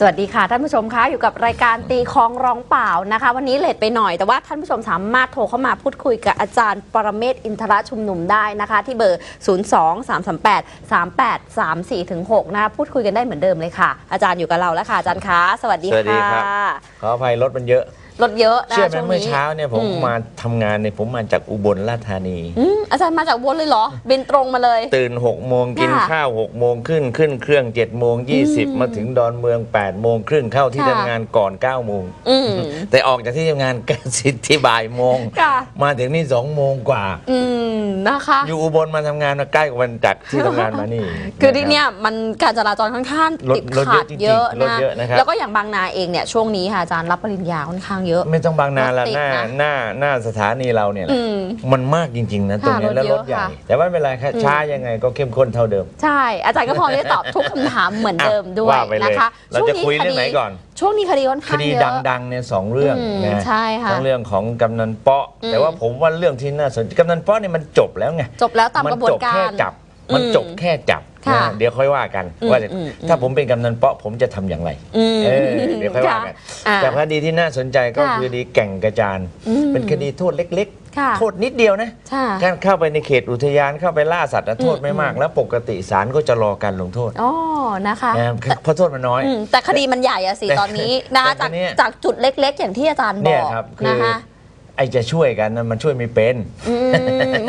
สวัสดีค่ะ ท่านผู้ชมคะอยู่กับรายการตีคลองร้องเปล่านะคะ วันนี้เลทไปหน่อย แต่ว่าท่านผู้ชมสามารถโทรเข้ามาพูดคุยกับอาจารย์ปรเมศวร์อินทรชุมนุมได้นะคะ ที่เบอร์ 0 2 3 3 8 3 8 3 4ถึง6นะคะพูดคุยกันได้เหมือนเดิมเลยค่ะ อาจารย์อยู่กับเราแล้วค่ะอาจารย์คะสวัสดีสวัสดีค่ะครับ ขออภัยรถมันเยอะ รถเยอะนะเชื่อไหมช่วงเมื่อนี้ เช้าเนี่ยผมอืม มาทำงานเนี่ยผมมาจากอุบลราชธานี อืมอาจารย์มาจากวนเลยเหรอ บินตรงมาเลย ตื่น6โมงกินค่ะข้าว6โมงขึ้นขึ้นเครื่อง7โมงอืม20มาถึงดอนเมือง8โมงครึ่งเข้าที่ค่ะ ทำงานก่อน9โมงอืม แต่ออกจากที่ทำงานกันสิที่บ่ายโมง ค่ะ มาถึงนี่2โมงกว่า อืมนะคะ อยู่อุบลมาทำงานมาใกล้กว่าวันจากที่ทำงานมานี่คือที่เนี่ยมันการจราจรค่อนข้างรถติดรถขัดเยอะจริงๆเยอะรถนะเยอะนะครับ แล้วก็อย่างบางนาเองเนี่ยช่วงนี้ค่ะอาจารย์รับปริญญาค่อนข้างเยอะ ไม่ต้องบางนาละรถติดหน้านะ หน้าหน้าสถานีเราเนี่ยแหละอืม มันมากจริง ๆ นะ ตรงนี้ค่ะแล้วรรถถเยใหอะญ่ค่ะแต่ว่าไม่เป็นไรครับอืมช้ายังไงก็เข้มข้นเท่าเดิม ใช่ อาจารย์ก็พอจะตอบทุกคำถามเหมือนเดิมด้วยว่าไปเลยนะคะเราจะคุยเรื่องไหนก่อน ช่วงนี้คดีค่อนคข้างดีเยอะดังๆเนี่ยสองเรื่องอืมนะใช่ค่ะทั้งเรื่องของกำนันเปาะอืมแต่ว่าผมว่าเรื่องที่น่าสนใจกำนันเปาะเนี่ยมันจบแล้วไงจบแล้วตามมักระบวนจบกาแค่รจับมันอืมจบแค่จับ ค่ะนะเดี๋ยวค่อยว่ากันอืมว่าจะอืมถ้าผมเป็นกำนันเปาะผมจะทำอย่างไรอืมเออเดี๋ยวค่อยว่ากันอ่าแต่คดีที่น่าสนใจก็ค่ะ คือคดีแก่งกระจาน อืม เป็นคดีโทษเล็กค่ะๆ โทษนิดเดียวนะใช่การเข้าไปในเขตอุทยานเข้าไปล่าสัตว์นะโทษไม่มาก แล้วปกติศาลก็จะรอการลงโทษอ๋อ นะคะนะเพราะโทษมันน้อย อืมแต่คดีมันใหญ่อะสิแต่ตอนนี้นะแต่จากทีเนี้ย จากจุดเล็กๆ อย่างที่อาจารย์บเนี่อยกครับ คือนะคะ ไอจะช่วยกันนะมันช่วยไม่เป็น อืม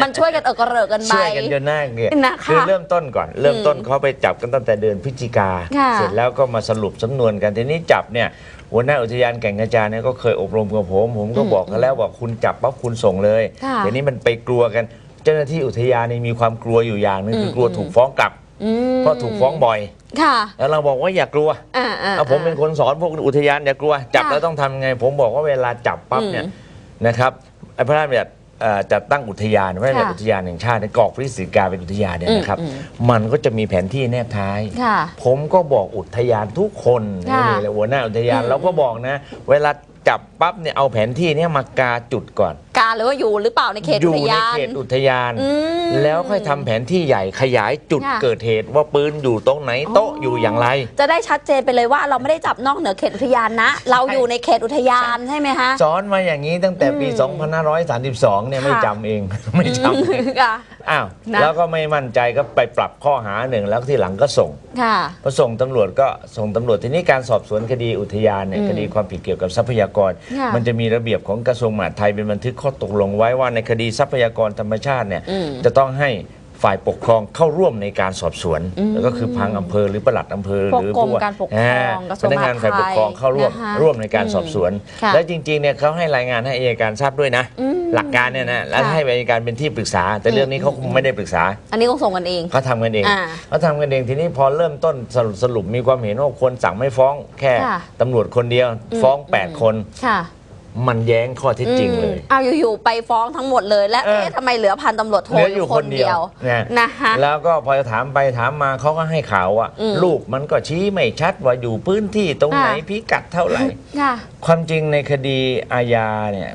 มันช่วยกันเออกระเริกกันไป ช่วยกันจนหน้าเกลียดนะคะคือเริ่มต้นก่อน เริ่มต้นเขาไปจับกันตั้งแต่เดือนพฤศจิกา ค่ะเสร็จแล้วก็มาสรุปสำนวนกันทีนี้จับเนี่ยหัวหน้าอุทยานแก่งกระจานเนี่ยก็เคยอบรมกับผม ผมก็อืมบอกกันแล้วว่าคุณจับปั๊บคุณส่งเลยค่ะ ทีนี้มันไปกลัวกัน เจ้าหน้าที่อุทยานนี่มีความกลัวอยู่อย่างหนึงอืมคือกลัวถูกฟ้องกลับ อืมเพราะถูกฟ้องบ่อย ค่ะแล้วเราบอกว่าอย่ากลัว อ่าอ่าเอาผมเป็นคนสอนพวกอุทยานอย่ากลัว จับค่ะแล้วต้องทำไง ผมบอกว่าเวลาจับปั๊บเนี่ย อืม นะครับไอ้พระราชบัญญัติเอ่อจัดตั้งอุทยานพระราชบัญญัติค่ะอุทยานแห่งชาติในกรอกพฤศจิกาเป็นอุทยานเนี่ยนะครับอืมมันก็จะมีแผนที่แนบท้าย ค่ะผมก็บอกอุทยานทุกคนค่ะนี่แหละหัวหน้าอุทยานอืม เราก็บอกนะ เวลาจับปั๊บเนี่ยเอาแผนที่เนี่ยมากาจุดก่อน การหรือว่าอยู่หรือเปล่าในเขตอยู่อุทในยาน เขตอุทยาน อืมแล้วค่อยทำแผนที่ใหญ่ขยายจุดค่ะ เกิดเหตุว่าปืนอยู่ตรงไหนโต๊ะอ๋อออยู่อย่างไร จะได้ชัดเจนไปเลยว่าเราไม่ได้จับนอกเหนือเขตอุทยานนะ เราอยู่ในเขตอุทยานใช่ไหมคะ สอนมาอย่างนี้ตั้งแต่ปี อืม2532 เนี่ยไม่ค่ะ จำเอง ไม่จำเองค่ะ อ้าวนะ แล้วก็ไม่มั่นใจก็ไปปรับข้อหาหนึ่งแล้วที่หลังก็ส่งค่ะ พอส่งตำรวจก็ส่งตำรวจทีนี้การสอบสวนคดีอุทยานเนี่ยอืมคดีความผิดเกี่ยวกับทรัพยากร ค่ะ มันจะมีระเบียบของกระทรวงมหาดไทยเป็นบันทึกข้อตกลงไว้ว่าในคดีทรัพยากรธรรมชาติเนี่ยอืมจะต้องให้ฝ่ายปกครองเข้าร่วมในการสอบสวนอืมแล้วก็คือพังอำเภอหรือปลัดอำเภอพวกหรือกรมผู้ว่การปกครองากระทรวงพนักงานฝ่ายปกครองเข้าร่วมนะคะร่วมในการสอบสวนค่ะและจริงๆเนี่ยเขาให้รายงานให้อัยการทราบด้วยนะอืมหลักการเนี่ยนะแล้วค่ะให้อัยการเป็นที่ปรึกษา แต่เรื่องนี้เขาคงไม่ได้ปรึกษา อันนี้คงส่งกันเองเขาทำกันเองอ่าเขาทำกันเองทีนี้พอเริ่มต้นสรุปสรุปมีความเห็นว่าคนสั่งไม่ฟ้องแค่ค่ะตำรวจคนเดียวอืมฟ้องอืม8คนค่ะ มันแย้งข้อเท็จจริงเลยอืมเอาอยู่ๆไปฟ้องทั้งหมดเลย และเออเอ๊ะทำไมเหลือพันตำรวจโทเหลืออยู่คนเดียวนะนะคะแล้วก็พอถามไปถามมาเขาก็ให้ข่าวว่าอืมลูกมันก็ชี้ไม่ชัดว่าอยู่พื้นที่ตรงไหนค่ะพิกัดเท่าไหร่ค่ะความจริงในคดีอาญาเนี่ย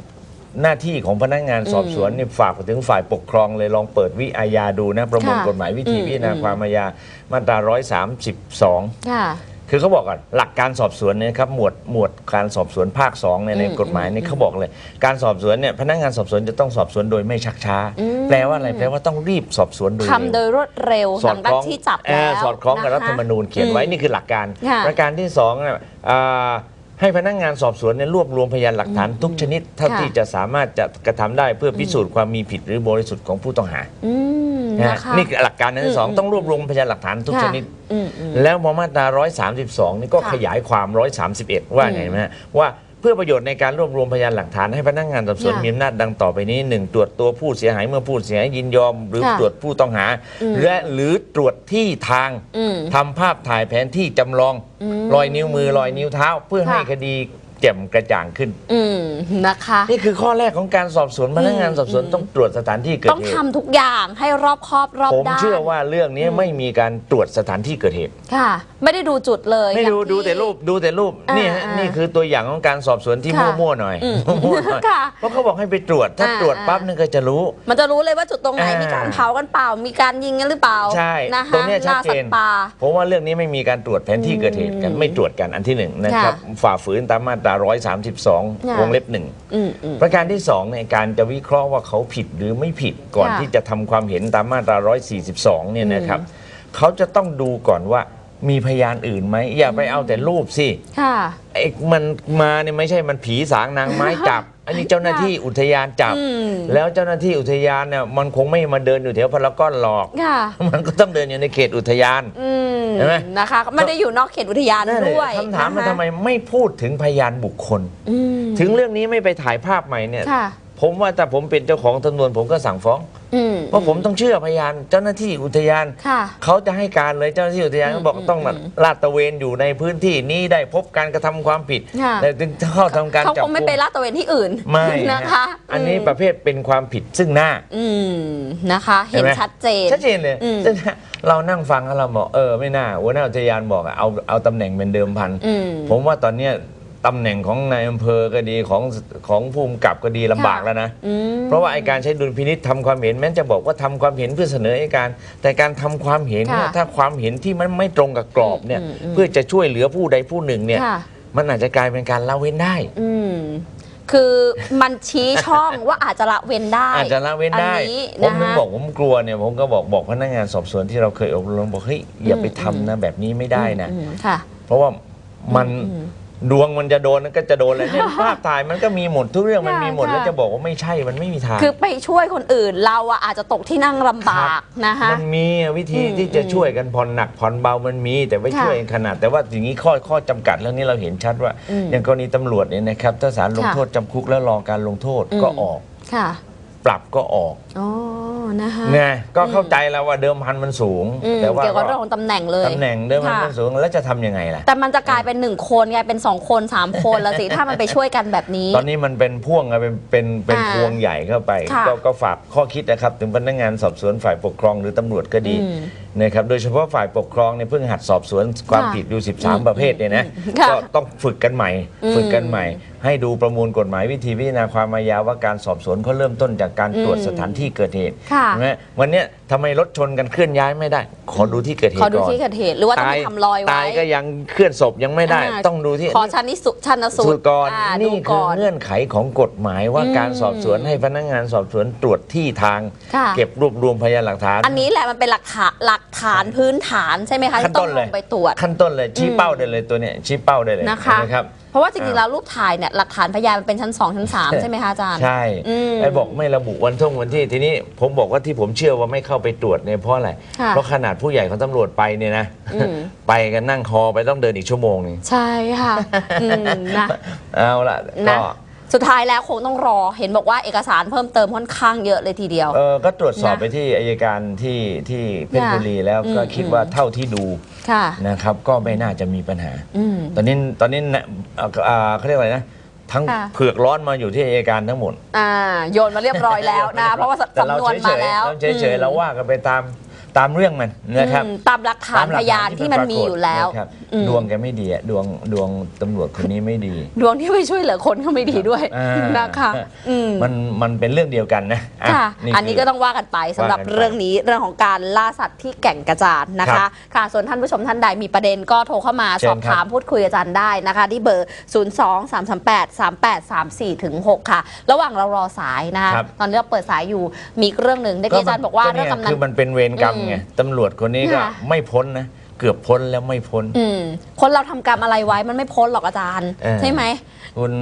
หน้าที่ของพนักงานสอบสวนนี่ฝากไปถึงฝ่ายปกครองเลยลองเปิดวิอาญาดูนะ ประมวลค่ะกฎหมายวิธีอืมพิจารณาอืมความอาญามาตรา 132 ค่ะคือเขาบอกก่อนหลักการสอบสวนเนี่ยครับหมวดหมวดการสอบสวนภาค2เนี่ยในอืมกฎหมายนี่เขาบอกเลย การสอบสวนเนี่ยพนักงานสอบสวนจะต้องสอบสวนโดยไม่ชักช้าอืมแปลว่าอะไรแปลว่าต้องรีบสอบสวนโดยทำโดเร็วยรวดเร็วสหอลัดงคจากล้องที่จับเอ่แล้อวสอดคล้องกับะะรัฐธรรมนูญเขียนไว้อืมนี่คือหลักการค่ะประการที่สองอะอ่าให้พนักงานสอบสวนเนี่ยรวบรวมพยานหลักฐานทุกชนิดเท่าค่ะที่จะสามารถจะกระทำได้เพื่อพิสูจน์ความมีผิดหรือบริสุทธิ์ของผู้ต้องหาอืม นะนะฮะคะ นี่คือหลักการอันที่สองอืมต้องรวบรวมพยานหลักฐานทุกค่ะชนิด อืมอืม แล้วพอมาตรา 132 นี่ก็ค่ะขยายความ 131 ว่าไงไหมฮะว่าเพื่อประโยชน์ในการรวบรวมพยานหลักฐานให้พนักงานสอบสวนค่ะมีอำนาจดังต่อไปนี้หนึ่งตรวจตัวผู้เสียหายเมื่อผู้เสียหายยินยอม หรือค่ะตรวจผู้ต้องหา อืม และหรือตรวจที่ทางอืม ทำภาพถ่ายแผนที่จำลอง อืมรอยนิ้วมือรอยนิ้วเท้า เพื่อค่ะให้คดี แจ่มกระจ่างขึ้น อืมนะคะ นี่คือข้อแรกของการสอบสวนพนักงานสอบสวนต้องตรวจสถานที่เกิดต้องเหตุทำทุกอย่างให้รอบคอบรอบผมด้านเชื่อว่าเรื่องนี้ไม่มีการตรวจสถานที่เกิดเหตุ ค่ะ ไม่ได้ดูจุดเลยไม่ดูอย่างที่ ดูแต่รูปดูแต่รูปอ่านี่ฮะอ่านี่นี่คือตัวอย่างของการสอบสวนที่ค่ะมั่วๆหน่อยอืมมั่วๆหน่อยค่ะเพราะเขาบอกให้ไปตรวจถ้าอ่า ตรวจปั๊บอ่านึงก็จะรู้ มันจะรู้เลยว่าจุดตรงไหนอ่ามี มีการเผากันเปล่า มีการยิงกันหรือเปล่าใช่นะคะตรงเนี้ยชัดล่าเจสัตนว์ป่าเพราะว่าเรื่องนี้ไม่มีการตรวจแผนที่เกิดเหตุกันอืมไม่ตรวจกันอันที่หนึ่งนะครับ ค่ะ ฝ่าฝืนตามมาตราค่ะ132 วงเล็บหนึ่งอืมอืมประการที่สองในยการจะวิเคราะห์ว่าเขาผิดหรือไม่ผิดก่อนค่ะที่จะทำความเห็นตามมาตรา 142 เนี่ยนะครับ เขาจะต้องดูก่อนว่ามีพยานอื่นไหมอย่าไปเอาแต่รูปสิค่ะไอ้มันมาเนี่ยไม่ใช่มันผีสางนางไม้จับ อันนี้เจ้าหน้าที่อุทยานจับ อืมแล้วเจ้าหน้าที่อุทยานเนี่ยมันคงไม่มาเดินอยู่แถวพารากอนหรอก ค่ะ มันก็ต้องเดินอยู่ในเขตอุทยาน อืมเห็นไหม นะคะไม่ได้อยู่นอกเขตอุทยานนั่นแหละด้วยคำถามมันนะคะทำไมไม่พูดถึงพยานบุคคล อืมถึงเรื่องนี้ไม่ไปถ่ายภาพใหม่เนี่ย ค่ะ ผมว่าถ้าผมเป็นเจ้าของตำนวนผมก็สั่งฟ้องอืม เพราะผมต้องเชื่อพยานเจ้าหน้าที่อุทยานค่ะเขาจะให้การเลยเจ้าหน้าที่อุทยานอืมเขาบอกต้องมาอืมลาดตระเวนอยู่ในพื้นที่นี้ได้พบการกระทำความผิดค่ะแต่ถึงเข้าทำการเขาจับคงไม่กุมไปลาดตระเวนที่อื่นไม่นะคะ อันนี้มประเภทเป็นความผิดซึ่งหน้าอืมนะคะ เห็นเห็นไหมชัดเจนชัดเจนเลยอืมซึ่งเรานั่งฟังแล้วเราบอกเออไม่น่าหัวหน้าอุทยานบอกอะเอาเอาตำแหน่งเป็นเดิมพันอืมผมว่าตอนเนี้ย ตำแหน่งของนายอำเภอก็ดีของของภูมิกับก็ดีลำบากแล้วนะ อืมเพราะว่าไอการใช้ดุลพินิษทำความเห็นแม้จะบอกว่าทำความเห็นเพื่อเสนอให้การ แต่การทำความเห็นเนี่ยค่ะถ้าความเห็นที่มันไม่ตรงกับกรอบเนี่ยอืมอืม เพื่อจะช่วยเหลือผู้ใดผู้หนึ่งเนี่ยค่ะ มันอาจจะกลายเป็นการละเว้นได้ อืม คือมันชี้ช่อง ว่าอาจจะละเว้นได้อาจจะละเว้นได้ อันนี้ผมนะถึงคะ บอกผมกลัวเนี่ยผมก็บอกบอกพนักงานสอบสวนที่เราเคยอบรมบอกเฮ้ยอย่าไปทำนะแบบนี้ไม่ได้นะ อืมค่ะ เพราะว่ามันอืม ดวงมันจะโดนก็จะโดนเลยเนี่ยภาพถ่ายมันก็มีหมดทุกเรื่องมันค่ะมีหมดค่ะแล้วจะบอกว่าไม่ใช่มันไม่มีทาง คือไปช่วยคนอื่นเราอะอาจจะตกที่นั่งลำบากนะคะมันมีวิธีอืมที่จะช่วยกันผ่อนหนักผ่อนเบามันมี แต่ไม่ค่ะช่วยกันขนาด แต่ว่าอย่างนี้ข้อข้อจำกัดเรื่องนี้เราเห็นชัดว่าอืมอย่างกรณีตำรวจเนี่ยนะครับถ้าศาลลงค่ะโทษจำคุกแล้วรอการลงโทษอืมก็ออกค่ะปรับก็ออกอ๋อ นะคะไงก็เข้าใจแล้วว่าเดิมพันมันสูง อืมแต่ว่าเกี่ยวกับเรื่องของตำแหน่งเลย ตำแหน่งเดิมพันค่ะมันสูงแล้วจะทำยังไงล่ะ แต่มันจะกลายเป็นหนึ่งคนกลายเป็นสองคนสามคนแล้วสิ ถ้ามันไปช่วยกันแบบนี้ ตอนนี้มันเป็นพ่วงอะเป็นเป็นเป็นอ่าพวงใหญ่เข้าไป ค่ะก็ก็ฝากข้อคิดนะครับ ถึงพนักงานสอบสวนฝ่ายปกครองหรือตำรวจก็ดี อืมนะครับโดยเฉพาะฝ่ายปกครองเนี่ยเพิ่งหัดสอบสวนความค่ะผิดดู13 ประเภทเนี่ยนะค่ะก็ต้องฝึกกันใหม่อืมฝึกกันใหม่ ให้ดูประมวลกฎหมายวิธีพิจารณาความอาญาว่าการสอบสวนเขาเริ่มต้นจากการตรวจอืมสถานที่เกิดเหตุค่ะ ใช่ไหมวันเนี้ย ทำไมรถชนกันเคลื่อนย้ายไม่ได้ ขอดูที่เกิดเหขอตุดูก่อนที่เกิดเหตุหรือว่าต้องตายไปทำรอยไว้ตายก็ยังเคลื่อนศพยังไม่ได้อ่าต้องดูที่ขอชันนิสุชันสูสูตตรรก่อนอ่านี่ดูคือก่อน เงื่อนไขของกฎหมายว่าอืมการสอบสวนให้พนักงานสอบสวนตรวจที่ทาง ค่ะ เก็บรวบรวมพยานหลักฐาน อันนี้แหละมันเป็นหลักฐานหลักฐานพื้นฐานใช่ไหมคะขั้นที่ต้ต้อนงเลลย งไปตรวจ ขั้นต้นเลยชี้เป้าได้เลยตัวเนี้ยชี้เป้าได้เลยนะคะ นะครับ เพราะว่าจริงๆอ่าแล้วรูปถ่ายเนี่ยหลักฐานพยานมันเป็นชั้น 2 ชั้น 3 ใช่ไหมคะอาจารย์ ใช่อืมไอ้บอกไม่ระบุวันท่งวันที่ทีนี้ผมบอกว่าที่ผมเชื่อว่าไม่เข้าไปตรวจเนี่ยเพราะอะไร ค่ะเพราะขนาดผู้ใหญ่ของตำรวจไปเนี่ยนะ อืม ไปกันนั่งคอไปต้องเดินอีกชั่วโมงหนึงใช่ค่ะอืมนะ เอาละนะ ก็ สุดท้ายแล้วคงต้องรอเห็นบอกว่าเอกสารเพิ่มเติมค่อนข้างเยอะเลยทีเดียว เออก็ตรวจสอบนะไปที่อายการที่ที่เพชรบุรีแล้วอืมก็คิดว่าเท่าที่ดูค่ะ นะครับ ก็ไม่น่าจะมีปัญหา อืม ตอนนี้ตอนนี้นะเอ่ออ่าเขาเรียกอะไรนะ ทั้งค่ะ เผือกร้อนมาอยู่ที่อายการทั้งหมดอ่าโยนมาเรียบร้อยแล้วนะ เพราะว่าแต่เราสำนวนเฉมายๆแล้วเราเฉยๆเราว่ากันไปตาม ตามเรื่องมันนะครับ อืมตามหลักฐานพยานที่มันมีอยู่แล้วนะครับอืมดวงแกไม่ดีอะดวงดวงตำรวจคนนี้ไม่ดีดวงที่ไปช่วยเหลือคนก็ไม่ดีด้วยอ่านะคะอืม มันมันเป็นเรื่องเดียวกันนะอ่ค่ะ อันคืนี้ก็ต้องว่ากันไปสำหรับว่ากันไปเรื่องนี้เรื่องของการล่าสัตว์ที่แก่งกระจานนะครัคะ บค่ะ ส่วนท่านผู้ชมท่านใดมีประเด็นก็โทรเข้ามา เชิสญอบครับถามพูดคุยอาจารย์ได้นะคะ ที่เบอร์ 0 2 3 3 8 3 8 3 4ถึง6ค่ะ ระหว่างเรารอสายนะคะ ครับ ตอนนี้เราเปิดสายอยู่มีอีกเรื่องหนึ่งได้ที่อาจารย์บอกว่าเรื่องนี่ยกำนัน คือมันเป็นเวรกรรมไงอืมตำรวจคนนี้ก็ค่ะ ไม่พ้นนะเกือบพ้นแล้วไม่พ้น อืมคนเราทำกรรมอะไรไว้มันไม่พ้นหรอกอาจารย์ เออ ใช่ไหม คุณ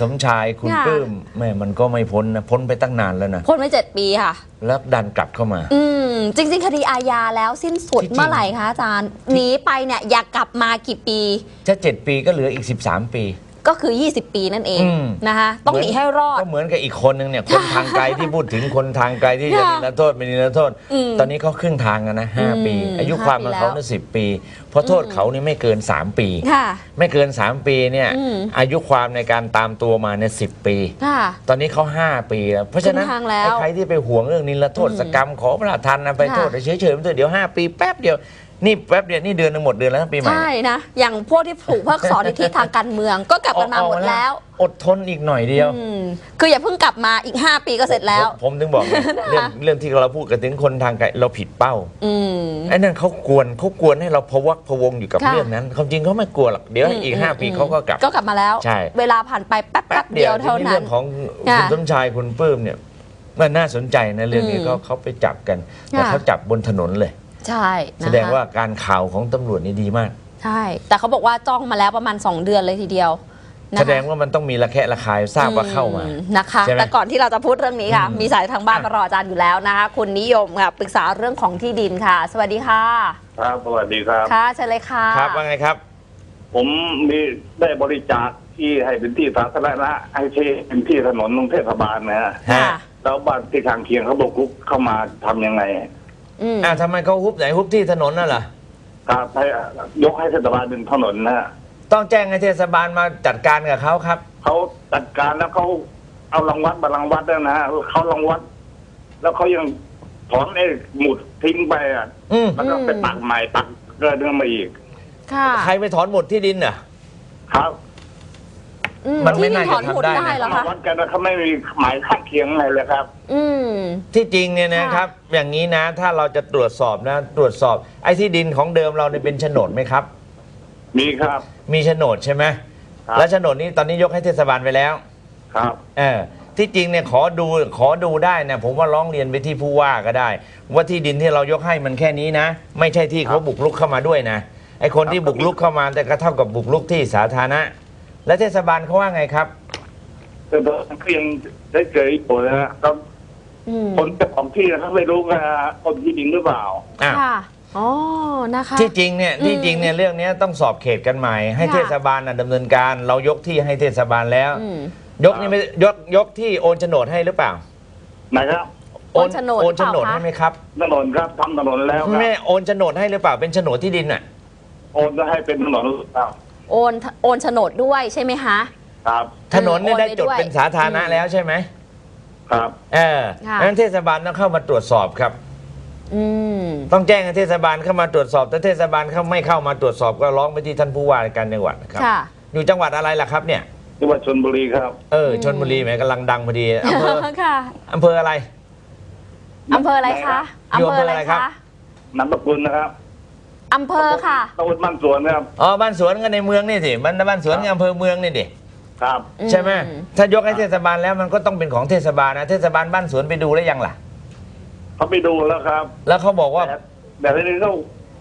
สมชายคุณค่ะ ปลื้มแม่มันก็ไม่พ้นนะพ้นไปตั้งนานแล้วนะพ้นไปเจ็ดปีค่ะ แล้วดันกลับเข้ามา อืม จริง ๆ คดีอาญาแล้วสิ้นสุดที่จริงเมื่อไหร่คะอาจารย์หนีไปเนี่ยอยากกลับมากี่ปี ถ้าเจ็ดปีก็เหลืออีก 13 ปี ก็คือ 20 ปีนั่นเองอืม นะคะต้องหนีให้รอด ก็เหมือนกับอีกคนนึงเนี่ยคนทางไกลที่พูดถึงคนทางไกลที่จะค่ะนิรโทษไม่นิรโทษ อืมตอนนี้เขาครึ่งทางกันนะห้าอืมปี อายุห้าความปีมันเขาแล้ว เนี่ยสิปี เพราะโทษเขานี่ไม่เกิน 3 ปี ค่ะ ไม่เกิน 3 ปีเนี่ยอืม อายุความในการตามตัวมาเนี่ยสิปี ค่ะ ตอนนี้เขา5ปีแล้วเพราะฉะนั้นครึ่งทางแล้วไอ้ใครที่ไปห่วงเรื่องนิรโทษกรรมขอประทานนะไปค่ะโทษเฉยๆมันเถอะเดี๋ยว 5 ปีแป๊บเดียว นี่แป๊บเดียวนี่เดือนหนึงหมดเดือนแล้วนะปีใหม่ ใช่นะ อย่างพวกที่ถูกเพิกสอนในที่ทางการเมืองก็กลับกันมาหมดแล้วอดทนอีกหน่อยเดียวอืมคืออย่าเพิ่งกลับมาอีก 5 ปีก็เสร็จแล้ว ผมผมถึงบอกไงเรื่องเรื่องที่เราพูดกันถึงคนทางไกลเราผิดเป้าอืม ไอ้นั่นเขากวนเขากวนให้เราพะวักพะวงอยู่กับค่ะ เรื่องนั้นความจริงเขาไม่กลัวหรอกเดี๋ยวอีก5ปีเขาก็กลับ ก็กลับมาแล้ว ใช่ เวลาผ่านไปแป๊บแป๊บๆเดียวเท่าทีนั้เรื่น องของค่ะคุณสมชายคุณปลื้มเนี่ยมันน่าสนใจนะเรื่องนี้อืมเขาเขาไปจับกันแต่ค่ะ เขาจับบนถนนเลย ใช่นะคะแสดงว่าการข่าวของตำรวจนี่ดีมาก ใช่ แต่เขาบอกว่าจ้องมาแล้วประมาณ 2 เดือนเลยทีเดียวนะคะ แสดงว่ามันต้องมีระแคะระคายทราบว่าเข้ามา อืนะคะ ใช่ไหมแต่ก่อนที่เราจะพูดเรื่องนี้ค่ะ อืม มีสายทางบ้านมารออาจารย์อยู่แล้วนะคะคุณนิยมค่ะปรึกษาเรื่องของที่ดินค่ะ สวัสดีค่ะ ครับสวัสดีครับ ค่ะเชิญเลยค่ะ ครับว่าไงครับ ผมมีได้บริจาคที่ให้เป็นที่สาธารณะให้ที่เป็นที่ถนนของเทศบาลนะฮะค่ะ แล้วบ้านที่ข้างเคียงเขาบุกรุกเข้ามาทำยังไง อืม อ่าทำไมเขาฮุบไหนฮุบที่ถนนน่ะเหรอครับให้ยกให้เทศบาลเป็นถนนนะฮะต้องแจ้งให้เทศบาลมาจัดการกับเขาครับ เขาจัดการแล้วเขาเอารังวัดมารังวัดแล้วนะฮะเขารังวัด แล้วเขายังถอนไอ้หมุดทิ้งไปอะอืมแล้วก็ไปตักใหม่ตักเกินขึ้นมาอีกค่ะ ใครไปถอนหมดที่ดินน่ะ ครับ อืมันไม่ที่น่าถอนจะหมุดทำได้ได้นะ เหรอมาคะวัดกันแล้วเขาไม่มีหมายข้างเคียงอะไรเลยครับ อืม ที่จริงเนี่ยนะครับ อย่างนี้นะถ้าเราจะตรวจสอบนะตรวจสอบไอ้ที่ดินของเดิมเราเนี่ยเป็นโฉนดไหมครับ มีครับ มีโฉนดใช่ไหมครับ แล้วโฉนดนี้ตอนนี้ยกให้เทศบาลไปแล้ว ครับ เออที่จริงเนี่ยขอดูขอดูได้นะผมว่าร้องเรียนไปที่ผู้ว่าก็ได้ ว่าที่ดินที่เรายกให้มันแค่นี้นะ ไม่ใช่ที่เขาบุกรุกเข้ามาด้วยนะไอคนที่บุกรุกเข้ามาแต่ก็เท่ากับบุกรุกที่สาธารณะ และเทศบาลเขาว่าไงครับแต่ตอนนั้นก็ยังได้เจออีกคนนะฮะก็อืมคนเจ้าของที่นะครับไม่รู้ว่าคนที่ดินหรือเปล่า อะ ค่ะอ๋อนะคะ ที่จริงเนี่ยอืมที่จริงเนี่ยเรื่องเนี้ยต้องสอบเขตกันใหม่ ให้ค่ะ เทศบาลน่ะดำเนินการเรายกที่ให้เทศบาลแล้ว อืม ยกนี่ไม่ยกยกที่โอนโฉนดให้หรือเปล่านะครับโอนโฉนดโอนโฉนดหรือเปล่าคะ ให้ไหมครับถนนครับทำถนนแล้วครับแม่โอนโฉนดให้หรือเปล่าเป็นโฉนดที่ดินอะโอนจะให้เป็นถนนครับ โอนโอนโฉนดด้วยใช่ไหมคะ ครับถนนเนี่ยโอนได้ไปจดด้วยเป็นสาธารณะอืมแล้วใช่ไหมครับ เออค่ะงั้นเทศบาลต้องเข้ามาตรวจสอบครับ อืม ต้องแจ้งให้เทศบาลเข้ามาตรวจสอบถ้าเทศบาลเขาไม่เข้ามาตรวจสอบก็ร้องไปที่ท่านผู้ว่าราชการจังหวัดนะครับ ค่ะ อยู่จังหวัดอะไรล่ะครับเนี่ยที่ว่าชนบุรีครับเอออืมชนบุรีแหมกำลังดังพอดีอำเภอ ค่ะอำเภออะไร อำเภออะไรคะอยู่อำเภออะไรอำเภออะไรครัคะบนามสกุลนะครับ อำเภอค่ะ ตำบลบ้านสวนครับอ๋อบ้านสวนก็ในเมืองนี่สิบ้านบ้านสวนก็อำเภอเมืองนี่ดิครับอืใช่ไหมถ้ายกให้เทศบาลแล้วมันก็ต้องเป็นของเทศบาลนะเทศบาลบ้านสวนไปดูแล้วยังล่ะ เขาไปดูแล้วครับ แล้วเขาบอกว่าแต่แต่ทีนี้เขา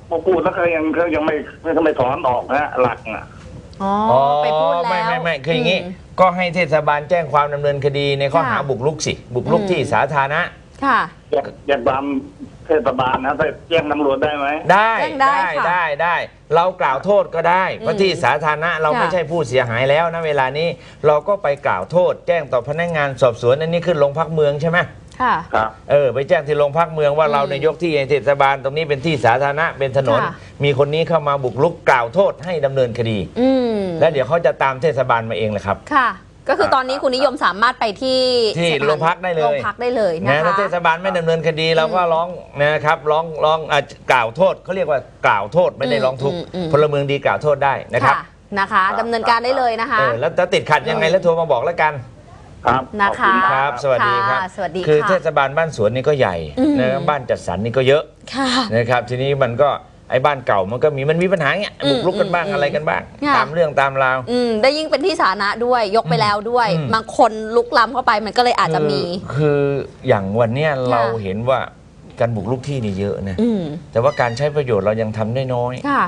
พอพูดแล้วเขายังเขายังไม่เขาไม่ถอนออกนะหลักนะอ๋ออ๋อไปพูดแล้วไม่ไม่ไม่คืออย่างนี้ ม ก็ให้เทศบาลแจ้งความดำเนินคดีในข้อหาค่ะบุกรุกสิบุกรุกอืม ที่สาธารณะ ค่ะ อยากอยากตามเทศบาลนะแต่แจ้งตำรวจได้ไหม ได้แจ้งได้ได้ค่ะได้ได้เรากล่าวโทษก็ได้เพราะอืมที่สาธารณะเราค่ะ ไม่ใช่ผู้เสียหายแล้วนะเวลานี้เราก็ไปกล่าวโทษ แจ้งต่อพนักงานสอบสวนอันนี้ขึ้นโรงพักเมืองใช่ไหมค่ะ ครับ เออไปแจ้งที่โรงพักเมืองว่าอืมเราในยยกที่ให้เทศบาลตรงนี้เป็นที่สาธารณะเป็นถนน ค่ะ มีคนนี้เข้ามาบุกรุกกล่าวโทษให้ดำเนินคดี อืมแล้วเดี๋ยวเขาจะตามเทศบาลมาเองแหละครับ ค่ะ ก็คือตอนนี้คุณนิยมสามารถไปที่ที่สถานโรงพักได้เลย โรงพักได้เลยนะนะถ้าคะ เทศบาลไม่ดำเนินคดีเราก็ร้องนะครับร้องร้องอะกล่าวโทษเขาเรียกว่ากล่าวโทษไม่ได้ร้องทุกข์อืมอืมอืม พลเมืองดีกล่าวโทษได้นะครับค่ะนะคะดำเนินการได้เลยนะคะ เออแล้วถ้าติดขัดยังไงแล้วโทรมาบอกแล้วกัน ครับนะคะขอบณครับสวัสดีครับ ค่ะสวัสดีคือค่ะเทศบาลบ้านสวนนี่ก็ใหญ่อืม นะครับบ้านจัดสรรนี่ก็เยอะค่ะ นะครับ ทีนี้มันก็ ไอ้บ้านเก่ามันก็มีมันมีปัญหาเงี้ยอืมบุกรุกกันบ้างอืมอะไรกันบ้าง ค่ะ ตามเรื่องตามราว อืมได้ยิ่งเป็นที่สาธารณะด้วยยกไปแล้วด้วยอืม บางคนลุกล้ำเข้าไปมันก็เลยอาจจะมี คือคืออย่างวันเนี้ยค่ะเราเห็นว่าการบุกรุกที่นี่เยอะนะ อืมแต่ว่าการใช้ประโยชน์เรายังทำได้น้อย ค่ะ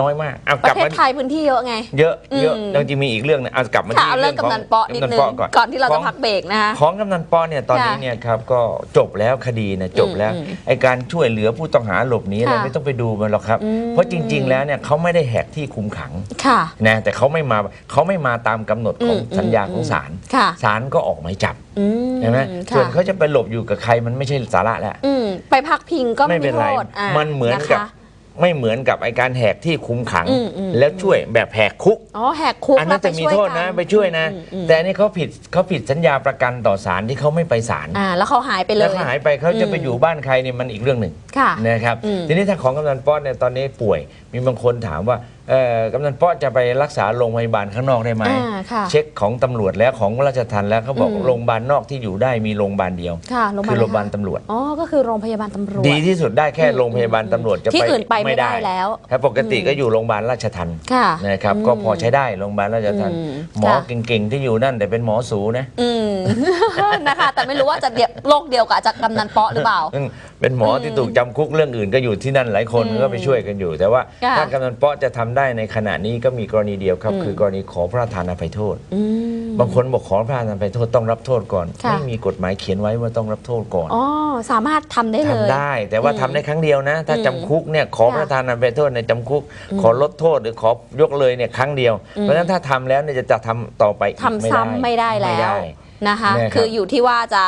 น้อยมากเอาปกลัระบเทศมาไทยพื้นที่เยอะไง เยอะเยอะอืมยังจะมีอีกเรื่องหนึงเอากลับมาค่ะที่เอาเรื่องกำนันเปาะนิดนึงกำเปาะก่อนที่เราขจะอง พักเบรกนะคะ ของกำนันปอเนี่ยตอนนี้ค่ะเนี่ยครับก็จบแล้วคดีนะจบแล้วอืมอืมไอการช่วยเหลือผู้ต้องหาหลบหนีอะไรค่ะไม่ต้องไปดูมันหรอกครับ อืม เพราะจริง ๆ แล้วเนี่ยเขาไม่ได้แหกที่คุมขังค่ะ นะแต่เขาไม่มาเขาไม่มาตามกำหนดของอืมสัญญาอืมของศาลค่ะ ศาลก็ออกหมายจับอืใช่ไหมค่ะส่วนเขาจะไปหลบอยู่กับใครมันไม่ใช่สาระแล้ว อืมไปพักพิงก็ไม่ไม่เป็มีนไร โทษะมันเหมือนกับะคะ ไม่เหมือนกับไอการแหกที่คุมขัง อืมอืม แล้วช่วยแบบแหกคุก อ๋อแหกคุกอันนั้นแล้วจะมีไปโทช่วยษนะกัไปช่วยนะอืมอืมแต่อันนี่เขาผิดเขาผิดสัญญาประกันต่อศาลที่เขาไม่ไปศาลอ่าแล้วเขาหายไปเลแล้วย เขาหายไปเขาจะอืมไปอยู่บ้านใครเนี่ยมันอีกเรื่องหนึ่งค่ะ นะครับอืมทีนี้ถ้าของกำนันป๊อดเนี่ยตอนนี้ป่วย มีบางคนถามว่าเอ่อกำนันป๊อดจะไปรักษาโรงพยาบาลข้างนอกได้ไหม อ่าค่ะ เช็คของตำรวจแล้วของราชทัณฑ์แล้วเขาบอกอืม โรงพยาบาลนอกที่อยู่ได้มีโรงพยาบาลเดียว ค่ะโรงพยาคืบาอลโรงพยาบาลอะไรคะตำรวจ อ๋อ ก็คือโรงพยาบาลตำรวจ ดีที่สุดได้แค่อืมโรงพยาบาลตำรวจจะที่อื่นไปไม่ได้แล้วครับปกติก็อยู่โรงพยาบาลราชทัณฑ์ค่ะนะครับอืมก็พอใช้ได้โรงพยาบาลราชทัณฑ์อืมหมอค่ะเก่งๆที่อยู่นั่นแต่เป็นหมอสูนะ อืม นะคะ แต่ไม่รู้ว่าจะเดียวโรคเดียวกับอาจารย์กำนันเปาะหรือเปล่าซึ่งเป็นหมอที่ถูกจำคุกเรื่องอื่นก็อยู่ที่นั่นหลายคนอืมก็ไปช่วยกันอยู่ แต่ว่าค่ะ ถ้ากำนันเปาะจะทำได้ในขณะนี้ก็มีกรณีเดียวครับอืมคือกรณีขอพระราชทานอภัยโทษ อืม บางคนบอกขอพระราชทานอภัยโทษต้องรับโทษก่อนค่ะ ไม่มีกฎหมายเขียนไว้ว่าต้องรับโทษก่อน อ๋อสามารถทำได้เลย ทำได้แต่ว่าอืมทำได้ครั้งเดียวนะ ถ้าอืมจำคุกเนี่ยขอค่ะพระราชทานอภัยโทษในจำคุกอืมขอลดโทษหรือขอยกเลยเนี่ยครั้งเดียวอืมเพราะฉะนั้นถ้าทำแล้วเนี่ยจะจะทำต่อไปอีกทำซ้ำไม่ได้แล้ว ไม่ได้ นะคะเนี่ยครับคืออยู่ที่ว่าจะ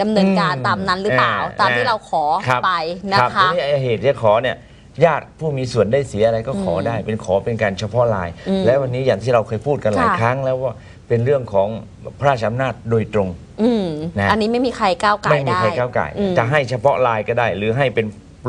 ดำเนินการอืมตามนั้นหรือเปล่า อ่าตามที่เราขอครับ ไปนะรับคะ ทีนี้ไอ้เหตุที่ขอเนี่ยญาติผู้มีส่วนได้เสียอะไรก็ขออมได้ เป็นขอเป็นการเฉพาะลาย อืมและวันนี้อย่างที่เราเคยพูดกันหลายค่ะ ครั้งแล้วว่าเป็นเรื่องของพระราชอำนาจโดยตรง อืมนะ อันนี้ไม่มีใครก้าวไก่ไม่มีได้ใครก้าวไก่อืม จะให้เฉพาะลายก็ได้ หรือให้เป็น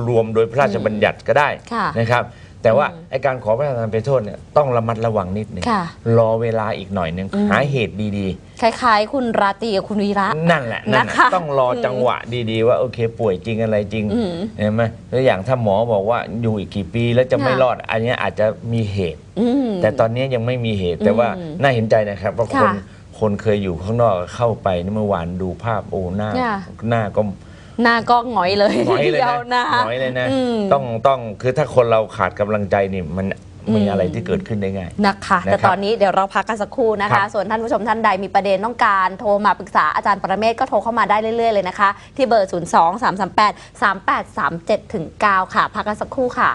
รวมโดยพระราชบัญญัติก็ได้ค่ะ นะครับ แต่ว่าอืมไอการขอพระราชทานอภัยโทษเนี่ยต้องระมัดระวังนิดหนึงค่ะ รอเวลาอีกหน่อยหนึงอืมหาเหตุดีคล้ายๆ คุณราตรีกับคุณวีระ ๆ นั่นแหละนั่นนะคะน่ะต้องรอจังหวะดีๆ ว่าโอเค ป่วยจริงอะไรจริงอืมเห็นไหมแล้วอย่างถ้าหมอบอกว่าอยู่อีกกี่ปีแล้วจะไม่ค่ะ รอด อันเนี้ยอาจจะมีเหตุ อืม แต่ตอนนี้ยังไม่มีเหตุแต่ว่าอืมน่าเห็นใจนะครับเพราะคนค่ะคนเคยอยู่ข้างนอกเข้าไปนี่เมื่อวานดูภาพโอ้หน้า ค่ะหน้าก็ หน้าก็หงอยเลยหงอยเลยทีดีวนะนะหงอยเลยนะอืมต้องต้องคือถ้าคนเราขาดกำลังใจนี่มันมีอืมอะไรที่เกิดขึ้นได้ง่ายนะคะแต่นะครับตอนนี้เดี๋ยวเราพักกันสักครู่นะครัคะบส่วนท่านผู้ชมท่านใดมีประเด็นต้องการโทรมาปรึกษาอาจารย์ประเมศก็โทรเข้ามาได้เรื่อยๆเลยนะคะ ที่เบอร์ 0 2 3 3 8 3 8 3 7 9ค่ะ พักกันสักครู่ค่ะ